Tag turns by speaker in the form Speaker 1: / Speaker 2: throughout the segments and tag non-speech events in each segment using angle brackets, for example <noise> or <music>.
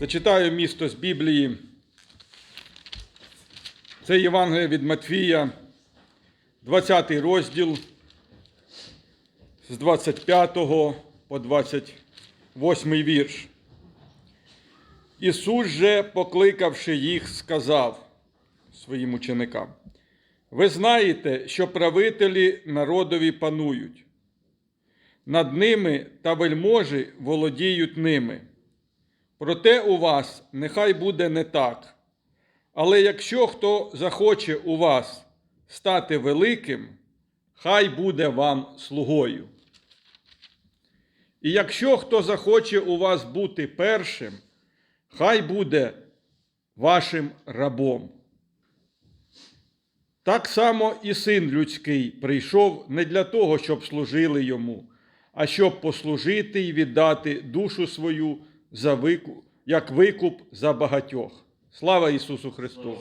Speaker 1: Зачитаю місто з Біблії. Це Євангеліє від Матфія, 20 розділ з 25 по 28 вірш. Ісус же, покликавши їх, сказав своїм ученикам: Ви знаєте, що правителі народові панують, над ними та вельможі володіють ними. Проте у вас нехай буде не так. Але якщо хто захоче у вас стати великим, хай буде вам слугою. І якщо хто захоче у вас бути першим, хай буде вашим рабом. Так само і син людський прийшов не для того, щоб служили йому, а щоб послужити і віддати душу свою за викуп, як викуп за багатьох. Слава Ісусу Христу!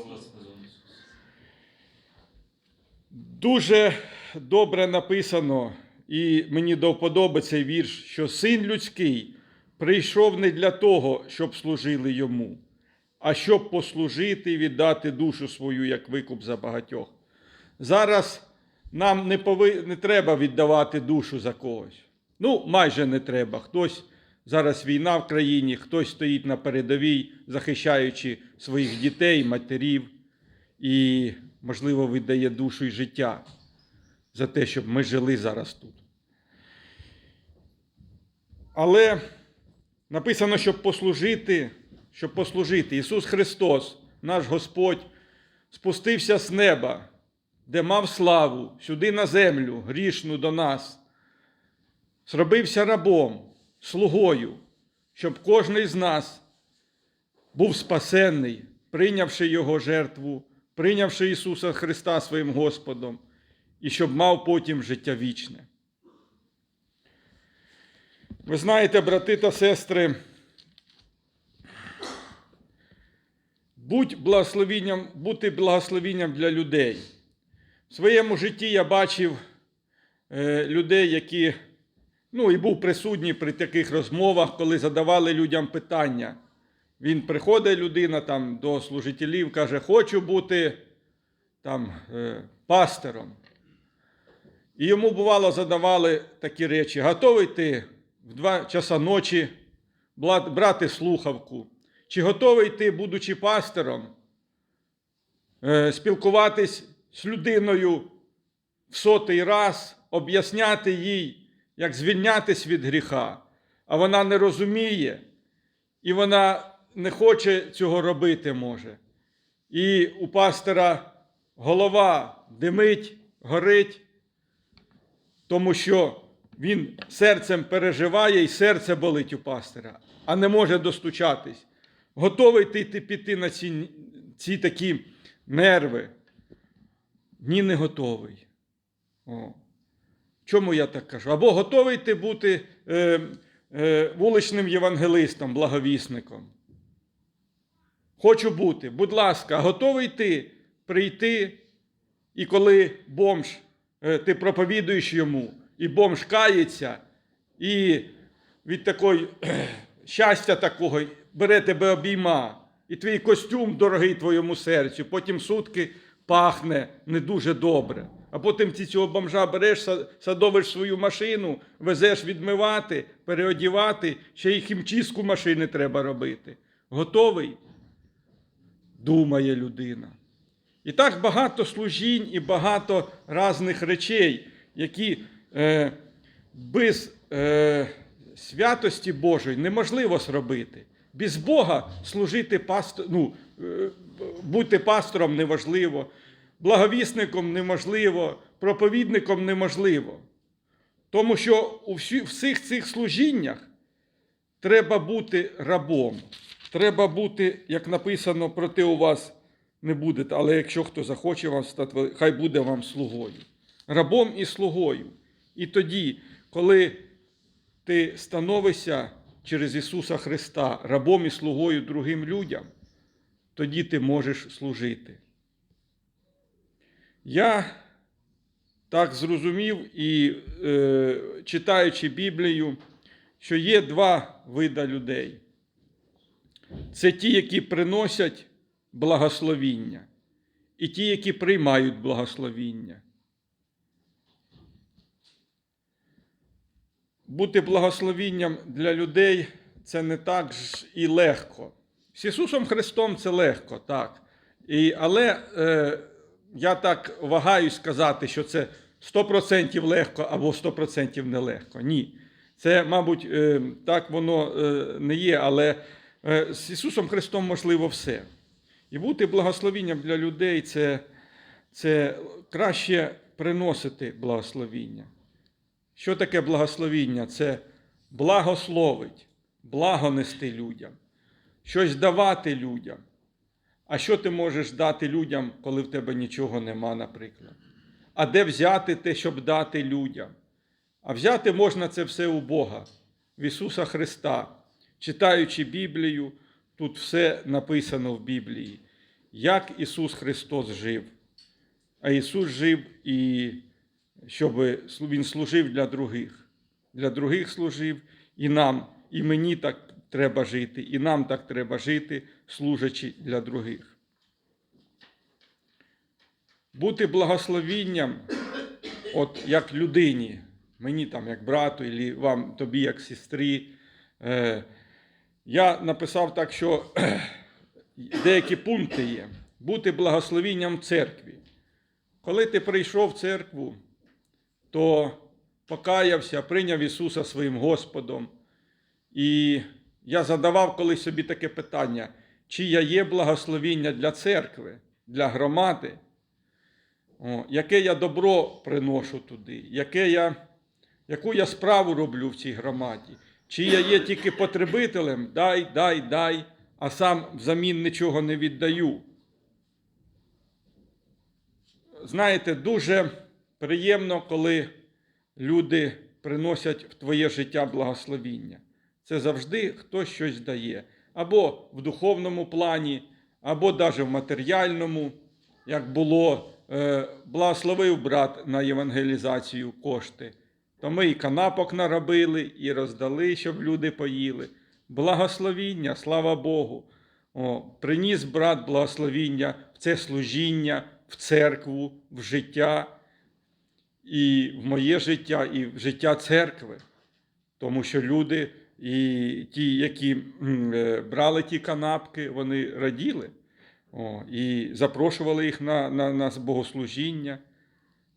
Speaker 1: Дуже добре написано, і мені до вподоби цей вірш, що син людський прийшов не для того, щоб служили йому, а щоб послужити і віддати душу свою як викуп за багатьох. Зараз нам не, пови... не треба віддавати душу за когось. Ну, майже не треба. Хтось зараз війна в країні, хтось стоїть на передовій, захищаючи своїх дітей, матерів і, можливо, віддає душу і життя за те, щоб ми жили зараз тут. Але написано, щоб послужити, щоб послужити. Ісус Христос, наш Господь, спустився з неба, де мав славу, сюди на землю, грішну до нас, зробився рабом, слугою, щоб кожен з нас був спасенний, прийнявши Його жертву, прийнявши Ісуса Христа своїм Господом, і щоб мав потім життя вічне. Ви знаєте, брати та сестри, будь благословінням, бути благословінням для людей. В своєму житті я бачив е, людей, які ну, і був присутній при таких розмовах, коли задавали людям питання. Він приходить, людина там до служителів, каже, хочу бути там е, пастором. І йому, бувало, задавали такі речі: готовий ти в два часа ночі брати слухавку? Чи готовий ти, будучи пастором, е, спілкуватись з людиною в сотий раз, об'ясняти їй, як звільнятись від гріха, а вона не розуміє, і вона не хоче цього робити може. І у пастора голова димить, горить, тому що він серцем переживає і серце болить у пастора, а не може достучатись. Готовий ти піти на ці, ці такі нерви? Ні, не готовий. О. Чому я так кажу? Або готовий ти бути е, е, вуличним євангелистом, благовісником. Хочу бути, будь ласка, готовий ти прийти, і коли бомж, е, ти проповідуєш йому, і бомж кається, і від такої кхе, щастя такого бере тебе обійма, і твій костюм дорогий твоєму серцю, потім сутки пахне не дуже добре. А потім ти цього бомжа береш, садовиш свою машину, везеш відмивати, переодівати, ще й хімчистку машини треба робити. Готовий? Думає людина. І так багато служінь і багато різних речей, які е, без е, святості Божої неможливо зробити. Без Бога служити пастор, ну, е, бути пастором неможливо, благовісником неможливо, проповідником неможливо. Тому що у всіх цих служіннях треба бути рабом. Треба бути, як написано, проти у вас не буде, але якщо хто захоче вам стати, хай буде вам слугою. Рабом і слугою. І тоді, коли ти становишся через Ісуса Христа рабом і слугою другим людям, тоді ти можеш служити. Я так зрозумів і е, читаючи Біблію, що є два вида людей. це ті, які приносять благословіння, і ті, які приймають благословіння. Бути благословінням для людей це не так ж і легко. З Ісусом Христом це легко, так. І, але е, я так вагаюсь сказати, що це 100% легко або 100% нелегко. Ні. Це, мабуть, е, так воно е, не є, але е, з Ісусом Христом можливо все. І бути благословінням для людей це, це краще приносити благословіння. Що таке благословіння? Це благословить, благо нести людям, щось давати людям. А що ти можеш дати людям, коли в тебе нічого нема, наприклад? А де взяти те, щоб дати людям? А взяти можна це все у Бога, в Ісуса Христа. Читаючи Біблію, тут все написано в Біблії, як Ісус Христос жив. А Ісус жив і щоб Він служив для других. Для других служив і нам, і мені так треба жити, і нам так треба жити, служачи для других. Бути благословінням, от як людині, мені там як брату, і вам, тобі як сестрі. Е, я написав так, що <clears throat> деякі пункти є. Бути благословінням церкві. Коли ти прийшов в церкву, то покаявся, прийняв Ісуса своїм Господом. І я задавав колись собі таке питання, чи я є благословіння для церкви, для громади, О, яке я добро приношу туди, яке я, яку я справу роблю в цій громаді, чи я є тільки потребителем, дай, дай, дай, а сам взамін нічого не віддаю. Знаєте, дуже приємно, коли люди приносять в твоє життя благословіння. Це завжди хтось щось дає. Або в духовному плані, або навіть в матеріальному, як було, е, благословив брат на євангелізацію кошти. То ми і канапок наробили, і роздали, щоб люди поїли. Благословіння, слава Богу. О, приніс брат благословіння в це служіння, в церкву, в життя, і в моє життя, і в життя церкви. Тому що люди, і ті, які е, брали ті канапки, вони раділи о, і запрошували їх на, на, на богослужіння.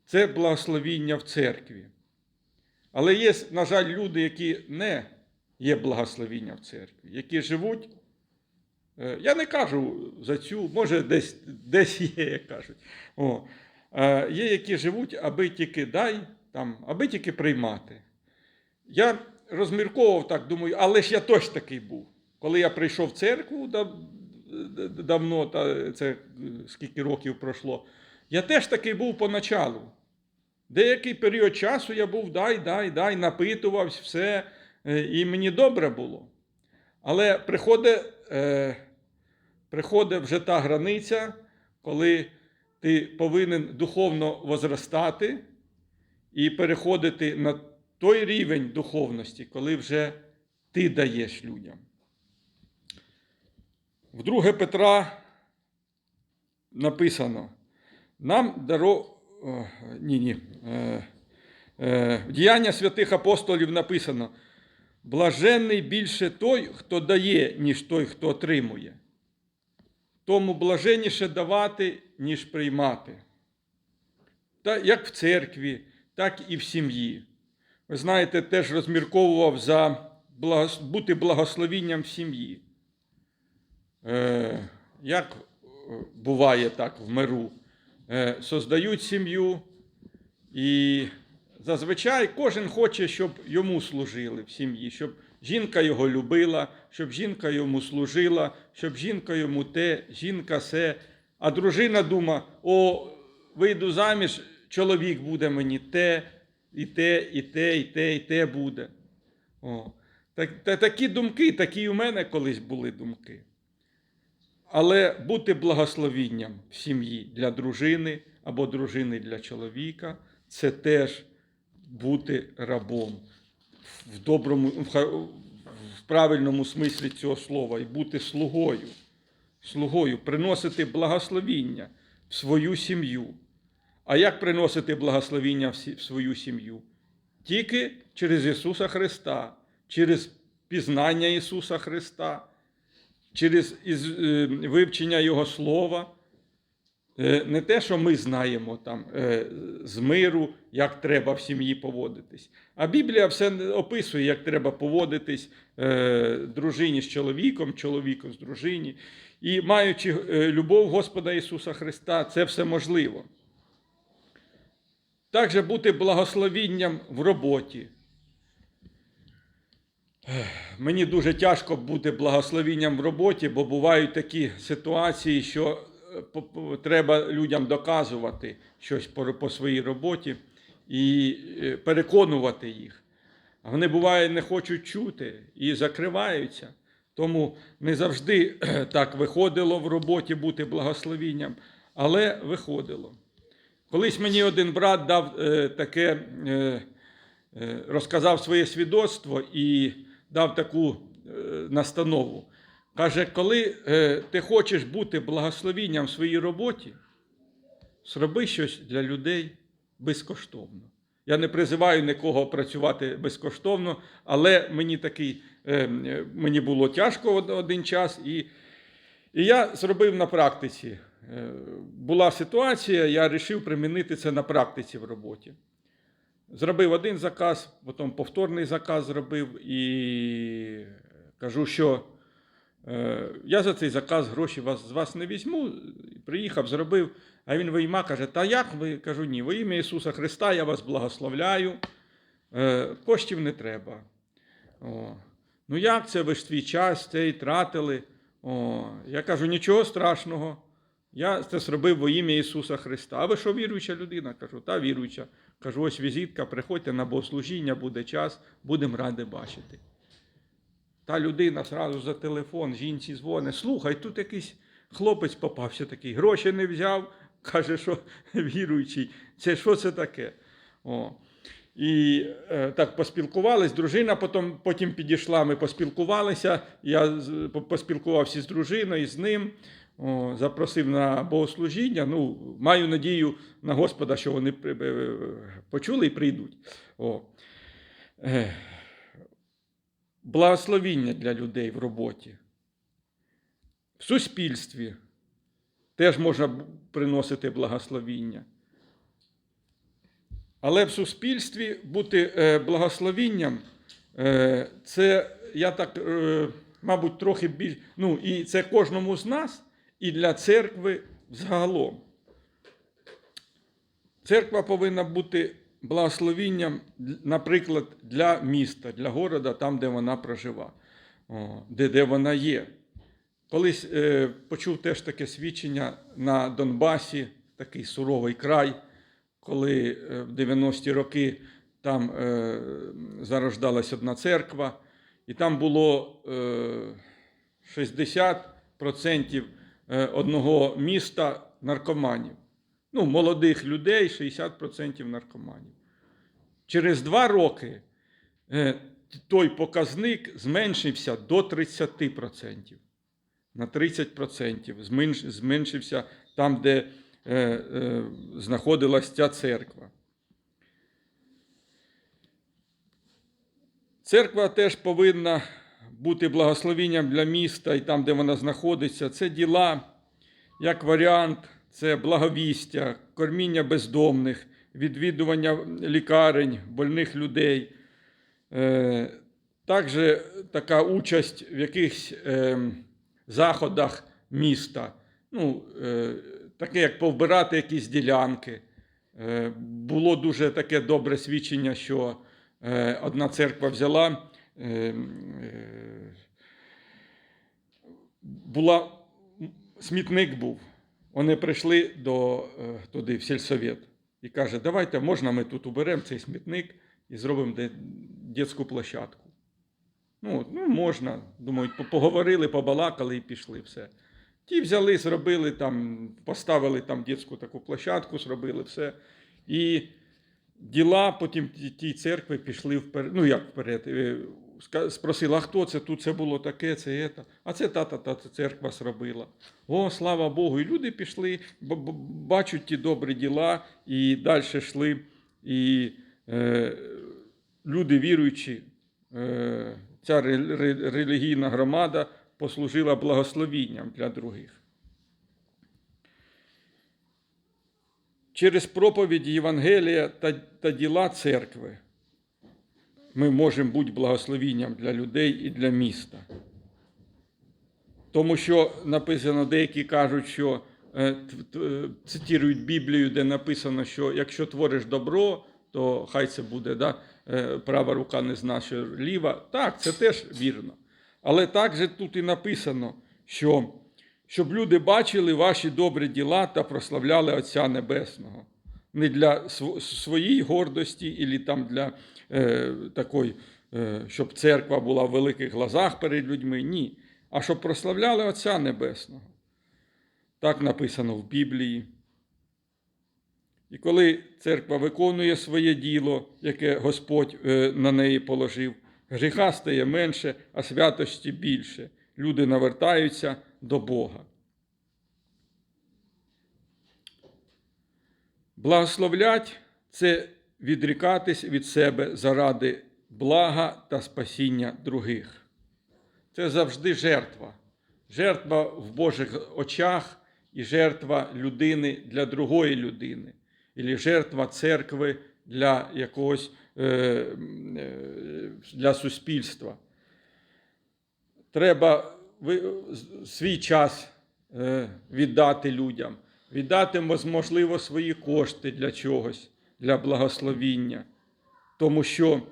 Speaker 1: Це благословіння в церкві. Але є, на жаль, люди, які не є благословіння в церкві, які живуть. е, Я не кажу за цю, може, десь десь є, як кажуть. О, е, Є, які живуть, аби тільки дай, там, аби тільки приймати. Я розмірковував так, думаю, але ж я точно такий був. Коли я прийшов в церкву дав- давно, та це скільки років пройшло, я теж такий був поначалу. Деякий період часу я був дай, дай, дай, напитувався, все, е, і мені добре було. Але е, приходить вже та границя, коли ти повинен духовно возростати і переходити на той рівень духовності, коли вже ти даєш людям. В 2 Петра написано: нам даро. О, ні, ні. Е, е, діяння святих апостолів написано: блаженний більше той, хто дає, ніж той, хто отримує. Тому блаженніше давати, ніж приймати. Та як в церкві, так і в сім'ї. Ви знаєте, теж розмірковував за бути благословінням в сім'ї. Е, як е, буває так в миру? Е, создають сім'ю, і зазвичай кожен хоче, щоб йому служили в сім'ї, щоб жінка його любила, щоб жінка йому служила, щоб жінка йому те, жінка се. А дружина дума: о, вийду заміж, чоловік буде мені те, і те, і те, і те, і те буде. О. Так, та, такі думки, такі у мене колись були думки. Але бути благословінням в сім'ї для дружини або дружини для чоловіка це теж бути рабом в доброму, в правильному смислі цього слова і бути слугою, слугою, приносити благословіння в свою сім'ю. А як приносити благословіння в свою сім'ю? Тільки через Ісуса Христа, через пізнання Ісуса Христа, через е, вивчення Його Слова. Е, Не те, що ми знаємо там е, з миру, як треба в сім'ї поводитись. А Біблія все описує, як треба поводитись дружині з чоловіком, чоловіку з дружині. І маючи любов Господа Ісуса Христа, це все можливо. Також бути благословінням в роботі. Мені дуже тяжко бути благословінням в роботі, бо бувають такі ситуації, що е, треба людям доказувати щось по, по своїй роботі і е, переконувати їх. Вони буває не хочуть чути і закриваються. Тому не завжди так виходило в роботі бути благословінням, але виходило. Колись мені один брат дав е, таке, е, е, розказав своє свідоцтво і дав таку е, настанову. Каже, коли е, ти хочеш бути благословінням в своїй роботі, зроби щось для людей безкоштовно. Я не призиваю нікого працювати безкоштовно, але мені такий, е, мені було тяжко один час, і, і я зробив на практиці. Е, Була ситуація, я вирішив примінити це на практиці в роботі. Зробив один заказ, потім повторний заказ зробив і кажу, що е, я за цей заказ гроші вас, з вас не візьму. Приїхав, зробив, а він вийма каже: Та як ви? Кажу, ні, во ім'я Ісуса Христа я вас благословляю, е, коштів не треба. О. Ну як це ви ж свій час цей тратили? О. Я кажу, нічого страшного. Я це зробив во ім'я Ісуса Христа. А ви що віруюча людина? Кажу, та віруюча. Кажу, ось візитка, приходьте на богослужіння, буде час, будемо раді бачити. Та людина зразу за телефон, жінці дзвонить, слухай, тут якийсь хлопець попався такий, гроші не взяв, каже, що віруючий. Це що це таке? О. І е, так поспілкувались. Дружина потім, потім підійшла, ми поспілкувалися. Я поспілкувався з дружиною, з ним, запросив на богослужіння. Ну, маю надію на Господа, що вони е, почули і прийдуть. О. Е, Благословіння для людей в роботі. В суспільстві теж можна приносити благословіння. Але в суспільстві бути е, благословінням це я так, мабуть, трохи більш. Ну, і це кожному з нас, і для церкви загалом. Церква повинна бути благословінням, наприклад, для міста, для города, там, де вона прожива, де, де вона є. Колись е, почув теж таке свідчення на Донбасі, такий суровий край, коли е, в 90-ті роки там е, зарождалась одна церква, і там було е, 60% е, одного міста наркоманів. Ну, молодих людей 60% наркоманів. Через два роки е, той показник зменшився до 30%. На 30% зменшився там, де е, е, знаходилась ця церква. Церква теж повинна бути благословенням для міста і там, де вона знаходиться. Це діла, як варіант, це благовістя, корміння бездомних, відвідування лікарень, больних людей. Е, Також така участь в якихось е, заходах міста. Ну, е, таке, як повбирати якісь ділянки. Було дуже таке добре свідчення, що одна церква взяла. Е, е, була, смітник був. Вони прийшли до, е, туди, в сільсовет, і каже, давайте, можна ми тут уберемо цей смітник і зробимо дитячу площадку. Ну, ну, можна. Думають, поговорили, побалакали і пішли все. Ті взяли, зробили там, поставили там дитячу таку площадку, зробили все. І діла потім тій церкви пішли вперед, ну як вперед, е, спросила, а хто це? Тут це було таке, це це. А це та та та церква зробила. О, слава Богу! І люди пішли, бачать ті добрі діла і далі йшли. І е, люди віруючі, е, ця ре- ре- релігійна громада послужила благословінням для других. Через проповіді Євангелія та, та діла церкви ми можемо бути благословінням для людей і для міста. Тому що написано, деякі кажуть, що е, т- цитують Біблію, де написано, що якщо твориш добро, то хай це буде, да? е, права рука не зна, ліва. Так, це теж вірно. Але також тут і написано, що щоб люди бачили ваші добрі діла та прославляли Отця Небесного. Не для св- своєї гордості, і там для е, такої, е, щоб церква була в великих глазах перед людьми. Ні. А щоб прославляли Отця Небесного. Так написано в Біблії. І коли церква виконує своє діло, яке Господь е, на неї положив, гріха стає менше, а святості більше. Люди навертаються до Бога. Благословлять це відрікатись від себе заради блага та спасіння других. Це завжди жертва. Жертва в Божих очах і жертва людини для другої людини, і жертва церкви для якогось е, е, для суспільства. Треба свій час е, віддати людям, віддати, можливо, свої кошти для чогось, для благословіння. Тому що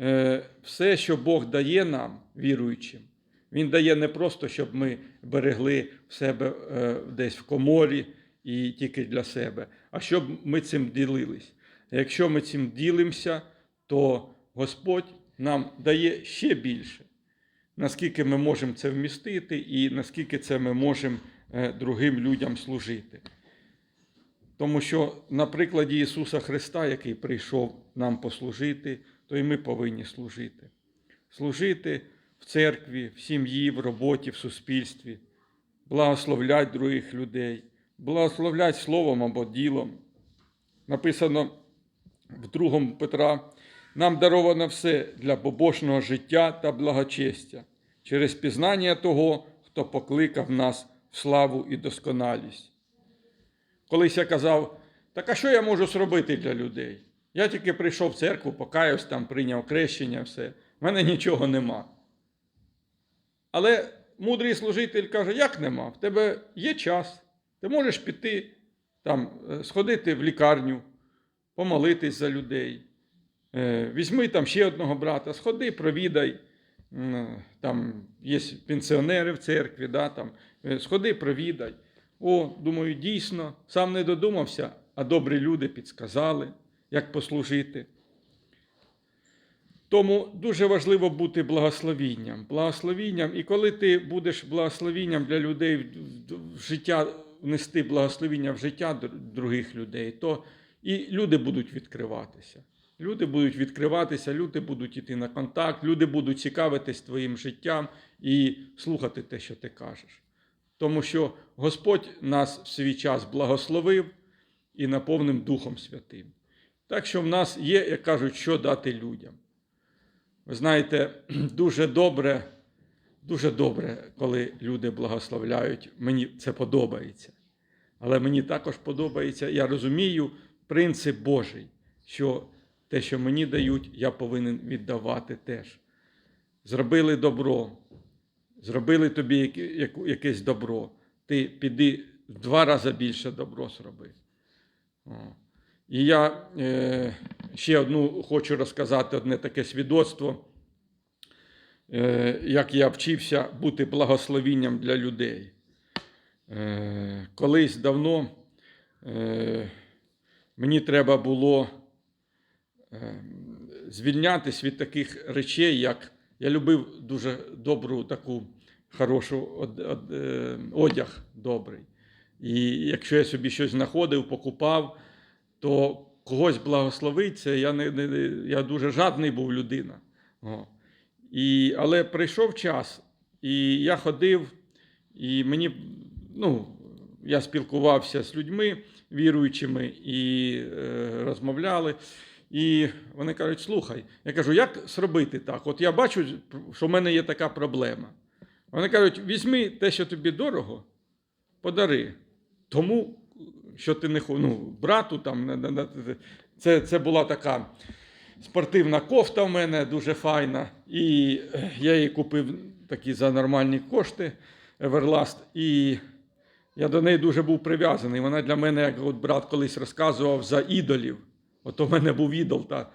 Speaker 1: е, все, що Бог дає нам, віруючим, Він дає не просто, щоб ми берегли в себе е, десь в коморі і тільки для себе, а щоб ми цим ділились. Якщо ми цим ділимося, то Господь нам дає ще більше наскільки ми можемо це вмістити і наскільки це ми можемо е, другим людям служити. Тому що на прикладі Ісуса Христа, який прийшов нам послужити, то і ми повинні служити. Служити в церкві, в сім'ї, в роботі, в суспільстві, благословлять других людей, благословлять словом або ділом. Написано в 2 Петра, нам даровано все для побожного життя та благочестя через пізнання того, хто покликав нас в славу і досконалість. Колись я казав, так а що я можу зробити для людей? Я тільки прийшов в церкву, покаявся там, прийняв крещення, все. В мене нічого нема. Але мудрий служитель каже, як нема? В тебе є час. Ти можеш піти, там, е, сходити в лікарню, помолитись за людей. Е, Візьми там ще одного брата, сходи, провідай. Там є пенсіонери в церкві, да, там, е, сходи, провідай. О, думаю, дійсно, сам не додумався, а добрі люди підсказали, як послужити. Тому дуже важливо бути благословінням. Благословінням, і коли ти будеш благословінням для людей в- життя, внести благословіння в життя других людей, то і люди будуть відкриватися. Люди будуть відкриватися, люди будуть йти на контакт, люди будуть цікавитись твоїм життям і слухати те, що ти кажеш. Тому що Господь нас в свій час благословив і наповнив Духом Святим. Так що в нас є, як кажуть, що дати людям. Ви знаєте, <clears throat> дуже добре, дуже добре, коли люди благословляють. Мені це подобається. Але мені також подобається, я розумію принцип Божий, що те, що мені дають, я повинен віддавати теж. Зробили добро, зробили тобі якесь добро, ти піди в два рази більше добро зроби. І я е, ще одну хочу розказати одне таке свідоцтво, е, як я вчився бути благословінням для людей. Е, колись давно е, мені треба було звільнятись від таких речей, як я любив дуже добру таку хорошу е, одяг добрий. І якщо я собі щось знаходив, покупав, то когось благословить, це я, не, не- я дуже жадний був людина. О. І, але прийшов час, і я ходив, і мені, ну, я спілкувався з людьми віруючими і е, розмовляли. І вони кажуть: слухай, я кажу, як зробити так? От я бачу, що в мене є така проблема. Вони кажуть: візьми те, що тобі дорого, подари. Тому, що ти не ну, брату там, це, це була така спортивна кофта в мене дуже файна. І е, я її купив такі за нормальні кошти Everlast. І я до неї дуже був прив'язаний. Вона для мене, як от брат колись розказував, за ідолів. От у мене був ідол та,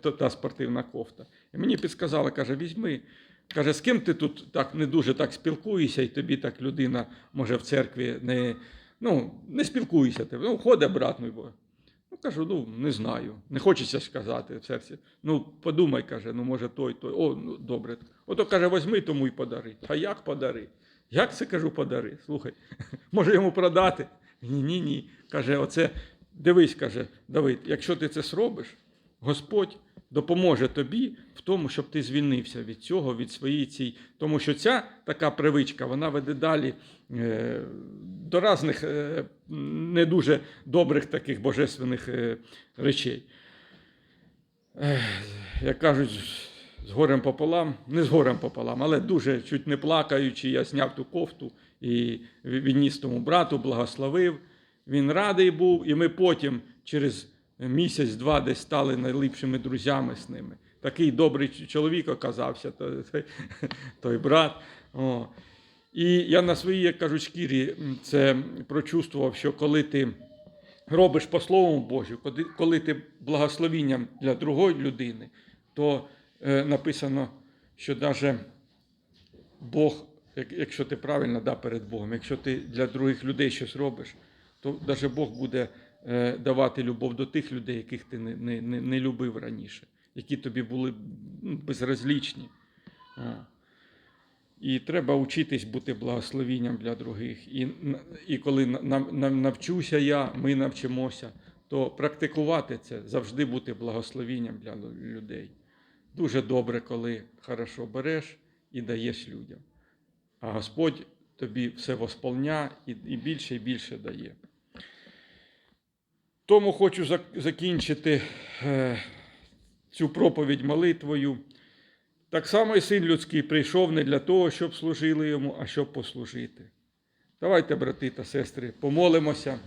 Speaker 1: та, та спортивна кофта. І мені підсказали, каже, візьми. Каже, з ким ти тут так не дуже так спілкуєшся, і тобі так людина може в церкві не, ну, не спілкуєшся. Ти. Ну, ходить брат мій. Ну, кажу, ну не знаю. Не хочеться сказати в серці. Ну, подумай, каже, ну може той, той. О, ну добре. Ото каже, возьми тому й подари. А як подари? Як це кажу, подари? Слухай, <laughs> може йому продати? Ні, ні, ні. Каже, оце дивись, каже Давид, якщо ти це зробиш, Господь допоможе тобі в тому, щоб ти звільнився від цього, від своєї цій. Тому що ця така привичка, вона веде далі е, до різних е, не дуже добрих таких божественних е, речей. Як кажуть, з горем пополам, не з горем пополам, але дуже чуть не плакаючи, я зняв ту кофту і відніс тому брату, благословив. Він радий був, і ми потім через місяць-два десь стали найліпшими друзями з ними. Такий добрий чоловік оказався, той, <laughs> той, брат. О. І я на своїй, як кажуть, шкірі це прочувствував, що коли ти робиш по Слову Божу, коли ти благословінням для другої людини, то е, написано, що навіть Бог, якщо ти правильно да, перед Богом, якщо ти для других людей щось робиш, то навіть Бог буде е, давати любов до тих людей, яких ти не, не, не, любив раніше, які тобі були безразлічні. А. І треба вчитись бути благословінням для других. І, і коли навчуся я, ми навчимося, то практикувати це завжди бути благословінням для людей. Дуже добре, коли хорошо береш і даєш людям. А Господь тобі все восполня і більше і більше дає. Тому хочу закінчити е, цю проповідь молитвою. Так само і син людський прийшов не для того, щоб служили йому, а щоб послужити. Давайте, брати та сестри, помолимося.